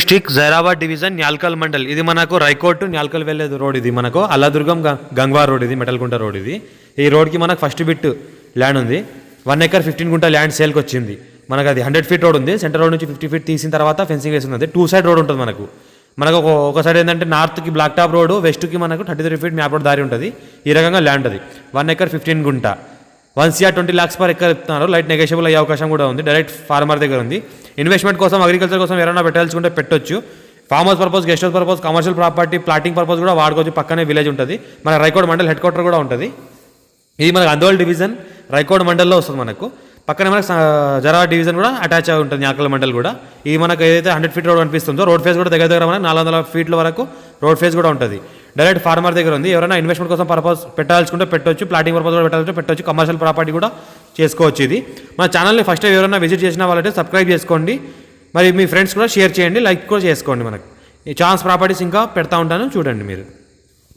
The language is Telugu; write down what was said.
District Zaheerabad division Nyalkal mandal. ఇది మనకు రైకోట్ న్యాల్కల్ వెళ్ళే రోడ్ ఇది మనకు. అల్లాదుర్గం గ- గంగ్వార్ రోడ్ ఇది మెటల్కుంట రోడ్ ఇది. ఈ రోడ్కి మనకు ఫస్ట్ బిట్ ల్యాండ్ ఉంది. వన్ ఎకర్ ఫిఫ్టీన్ గుంట ల్యాండ్ సేల్కి వచ్చింది. మనకు అది హండ్రెడ్ ఫీట్ రోడ్ ఉంది. సెంటర్ రోడ్ నుంచి ఫిఫ్టీ ఫీట్ తీసిన తర్వాత ఫెన్సింగ్ వేసి ఉంది టూ సైడ్ రోడ్ ఉంటుంది మనకు. మనకు ఒక ఒక సైడ్ ఏంటంటే నార్త్కి బ్లాక్ టాప్ రోడ్ వెస్ట్కి మనకు thirty three feet map road దారి ఉంటుంది. ఈ రకంగా ల్యాండ్ అది. వన్ ఎకర్ ఫిఫ్టీన్ గుంట. One CR twenty lakhs per acre ఇస్తున్నారు. లైట్ నెగోషియబుల్ అయ్యే అవకాశం కూడా ఉంది. డైరెక్ట్ ఫార్మర్ దగ్గర ఉంది. ఇన్వెస్ట్మెంట్ కోసం అగ్రికల్చర్ కోసం ఎవరైనా పెట్టాల్సుకుంటే పెట్టొచ్చు. Farmers purpose guest house purpose commercial property plotting purpose కూడా వాడుకోవచ్చు. పక్కనే విలేజ్ ఉంటుంది. మన రైకోడ్ మండల్ హెడ్ క్వార్టర్ కూడా ఉంటుంది. ఇది మనకు అందోల్ డివిజన్ రైకోడ్ మండల్లో వస్తుంది మనకు. పక్కనే మనకు జరా డివిజన్ కూడా అటాచ్ అయి ఉంటుంది. ఆకల మండల్ కూడా. ఇది మనకు ఏదైతే హండ్రెడ్ ఫీట్ రోడ్ అనిపిస్తుందో రోడ్ ఫేస్ కూడా దగ్గర దగ్గర మనకు నాలుగు వందల ఫీట్ల వరకు రోడ్ ఫేస్ కూడా ఉంటుంది. డైరెక్ట్ ఫార్మర్ దగ్గర ఉంది. ఎవరైనా ఇన్వెస్ట్మెంట్ కోసం పర్పస్ పెట్టాల్సుకుంటే పెట్టొచ్చు ప్లాటింగ్ పర్పస్ కూడా పెట్టాలంటే పెట్టొచ్చు కమర్షియల్ ప్రాపర్టీ కూడా చేసుకోవచ్చు ఇది. మన ఛానల్ని ఫస్ట్ ఎవరైనా విజిట్ చేసిన వాళ్ళంటే సబ్స్క్రైబ్ చేసుకోండి. మరి మీ ఫ్రెండ్స్ కూడా షేర్ చేయండి లైక్ కూడా చేసుకోండి మనకు. ఈ ఛాన్స్ ప్రాపర్టీస్ ఇంకా పెడతా ఉంటాను చూడండి మీరు.